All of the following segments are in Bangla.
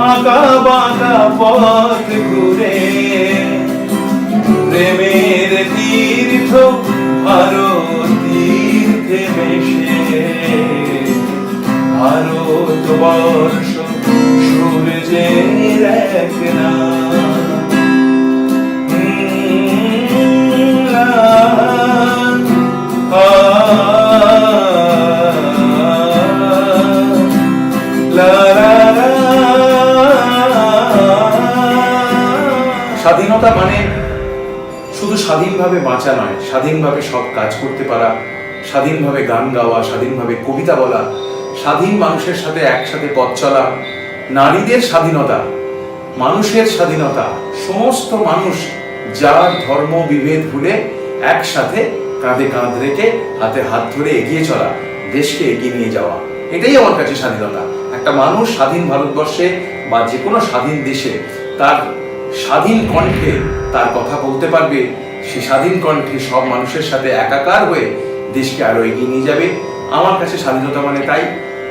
আঁকা বাঁকা পথ ঘুরে প্রেমের তীর্থ আরও তীর্থে মেশে ভারত বর্ষ সূর্যের এক নাম। স্বাধীনতা মানে শুধু স্বাধীনভাবে বাঁচা নয়, স্বাধীনভাবে সব কাজ করতে পারা, স্বাধীনভাবে গান গাওয়া, স্বাধীনভাবে কবিতা বলা, স্বাধীন মানুষের সাথে একসাথে পথ চলা, নারীদের স্বাধীনতা, মানুষের স্বাধীনতা, সমস্ত মানুষ যার ধর্ম, বিভেদ ভুলে একসাথে কাঁধে কাঁধ রেখে হাতে হাত ধরে এগিয়ে চলা, দেশকে এগিয়ে নিয়ে যাওয়া। এটাই আমার কাছে স্বাধীনতা। একটা মানুষ স্বাধীন ভারতবর্ষে বা যে কোনো স্বাধীন দেশে তার স্বাধীন কণ্ঠে তার কথা বলতে পারবে, সে স্বাধীন কণ্ঠে সব মানুষের সাথে একাকার হয়ে দেশকে আরও এগিয়ে নিয়ে যাবে। আমার কাছে স্বাধীনতা মানে তাই।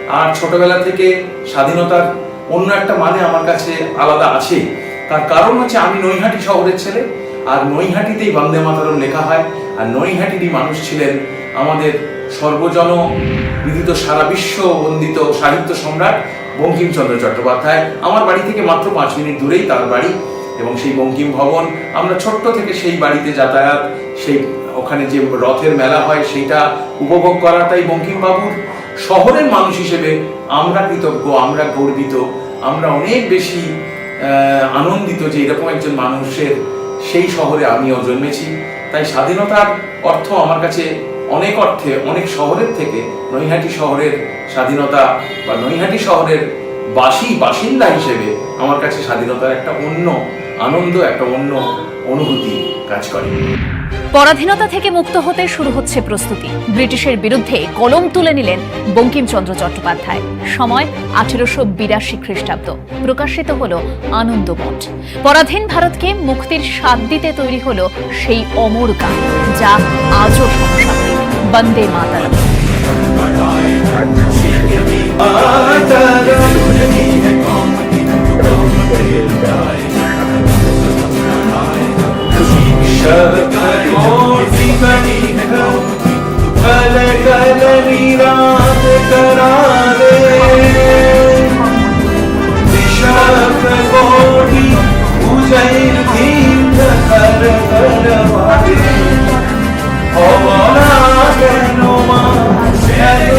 আর ছোটবেলা থেকে স্বাধীনতার অন্য একটা মানে আমার কাছে আলাদা আছে। তার কারণ হচ্ছে আমি নৈহাটি শহরের ছেলে, আর নৈহাটিতেই বন্দে মাতরম লেখা হয়। আর নৈহাটিরই মানুষ ছিলেন আমাদের সর্বজন বিদিত সারা বিশ্ব বন্দিত সাহিত্য সম্রাট বঙ্কিমচন্দ্র চট্টোপাধ্যায়। আমার বাড়ি থেকে মাত্র পাঁচ মিনিট দূরেই তার বাড়ি। এবং সেই বঙ্কিম ভবন, আমরা ছোট্ট থেকে সেই বাড়িতে যাতায়াত, সেই ওখানে যে রথের মেলা হয় সেইটা উপভোগ করা তাই বঙ্কিমবাবুর শহরের মানুষ হিসেবে আমরা কৃতজ্ঞ, আমরা গর্বিত, আমরা অনেক বেশি আনন্দিত যে এরকম একজন মানুষের সেই শহরে আমিও জন্মেছি। তাই স্বাধীনতার অর্থ আমার কাছে অনেক অর্থে, অনেক শহরের থেকে নৈহাটি শহরের স্বাধীনতা বা নৈহাটি শহরের বাসী, বাসিন্দা হিসেবে আমার কাছে স্বাধীনতার একটা অন্য আনন্দ একটা অন্য অনুভূতি কাজ করে। পরাধীনতা থেকে মুক্ত হতে শুরু হচ্ছে প্রস্তুতি। ব্রিটিশের বিরুদ্ধে কলম তুলে নিলেন বঙ্কিমচন্দ্র চট্টোপাধ্যায়। সময় আঠেরোশো বিরাশি খ্রিস্টাব্দ। প্রকাশিত হল আনন্দমঠ। পরাধীন ভারতকে মুক্তির স্বাদ দিতে তৈরি হল সেই অমর গান যা আজও সমসাময়িক। বন্দে মাতারম। कल অবরাগনুমা এত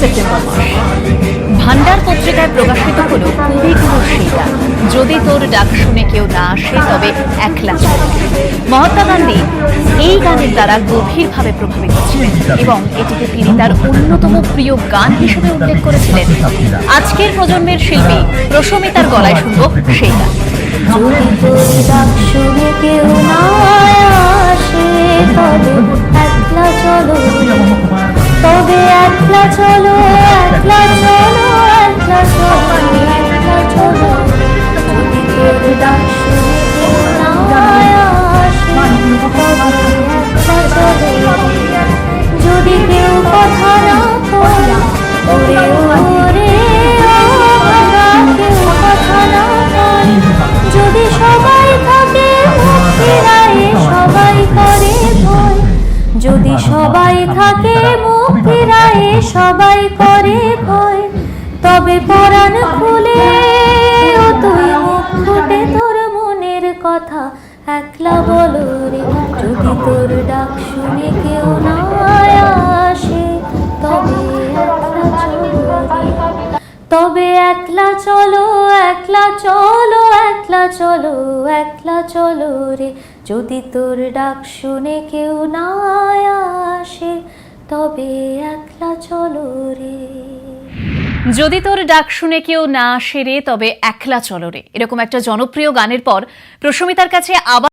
সেপ্টেম্বর ভান্ডার পত্রিকায় প্রকাশিত হল কবিগুরু সেই গান যদি তোর ডাক শুনে কেউ না আসে, তবে একলা মহাত্মা গান্ধী এই গানের দ্বারা গভীরভাবে প্রভাবিত ছিলেন এবং এটিকে তিনি তার অন্যতম প্রিয় গান হিসেবে উল্লেখ করেছিলেন। আজকের প্রজন্মের শিল্পী প্রশমিতার গলায় শুনব সেই গান। কেউ না আসে, তবে একলা চলো। একলা চলো একলা চলো একলা চলো একলা চলো। যদি কেউ কথা না যদি সবাই থাকে সবাই করে যদি সবাই থাকে সাথীরায় সবাই করে ভয়। তবে পরাণ খুলে ও তুই মুখ ফুটে তোর মনের কথা। একলা বলো রে, যদি তোর ডাক শুনে কেউ না আসে, তবে তবে একলা চলো একলা চলো একলা চলো একলা চলো রে। যদি তোর ডাক শুনে কেউ না আসে তবে একলা চলো রে। যদি তোর ডাক শুনে কেউ না আসে রে, তবে একলা চলো রে। এরকম একটা জনপ্রিয় গানের পর প্রশমিতার কাছে আবার